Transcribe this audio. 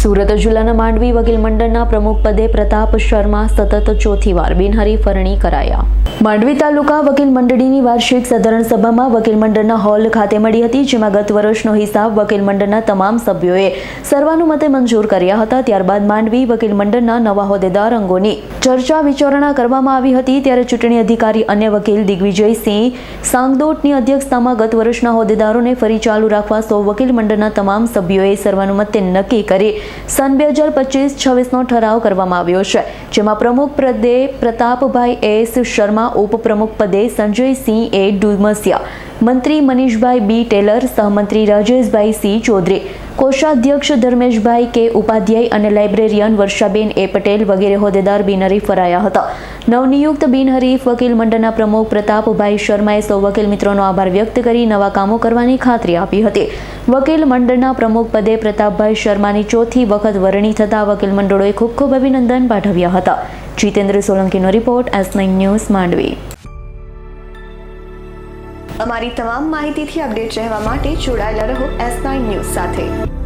સુરત જિલ્લાના માંડવી વકીલ મંડળના પ્રમુખ પદે પ્રતાપ શર્મા સતત ચોથી વાર બિનહરીફરણી કરાયા. માંડવી તાલુકા વકીલ મંડળીની વાર્ષિક સાધારણ સભામાં વકીલ મંડળના હોલ ખાતે મળી હતી, જેમાં ગત વર્ષનો હિસાબ વકીલ મંડળના તમામ સભ્યોએ સર્વાનુમતે મંજૂર કર્યા હતા. ત્યારબાદ માંડવી વકીલ મંડળના નવા હોદ્દેદાર અંગોની ચર્ચા વિચારણા કરવામાં આવી હતી. ત્યારે ચૂંટણી અધિકારી અન્ય વકીલ દિગ્વિજયસિંહ સાંગદોટની અધ્યક્ષતામાં ગત વર્ષના હોદ્દેદારોને ફરી ચાલુ રાખવા સૌ વકીલ મંડળના તમામ સભ્યોએ સર્વાનુમતે નક્કી કરી સન બે હજાર પચીસ છવ્વીસનો ઠરાવ કરવામાં આવ્યો છે, જેમાં પ્રમુખ પદે પ્રતાપભાઈ એસ શર્મા, ઉપપ્રમુખ પદે સંજયસિંહ એ ડુમસિયા મંત્રી મનીષભાઈ બી ટેલર, સહમંત્રી રાજેશભાઈ સી ચૌધરી, કોષાધ્યક્ષ ધર્મેશભાઈ કે ઉપાધ્યાય અને લાઇબ્રેરિયન વર્ષાબેન એ પટેલ વગેરે હોદ્દેદાર બિનરી ફરાયા હતા. નવનિયુક્ત બિનહરીફ વકીલ મંડળના પ્રમુખ પ્રતાપભાઈ શર્માએ સૌ વકીલ મિત્રોનો આભાર વ્યક્ત કરી નવા કામો કરવાની ખાતરી આપી હતી. વકીલ મંડળના પ્રમુખ પદે પ્રતાપભાઈ શર્માની ચોથી વખત વરણી થતાં વકીલ મંડળોએ ખૂબ ખૂબ અભિનંદન પાઠવ્યા હતા. Jitendra સોલંકીનો report S nine news Mandvi. અમારી તમામ માહિતીથી અપડેટ રહેવા માટે જોડાયેલા રહો એસ નાઇન ન્યૂઝ સાથે.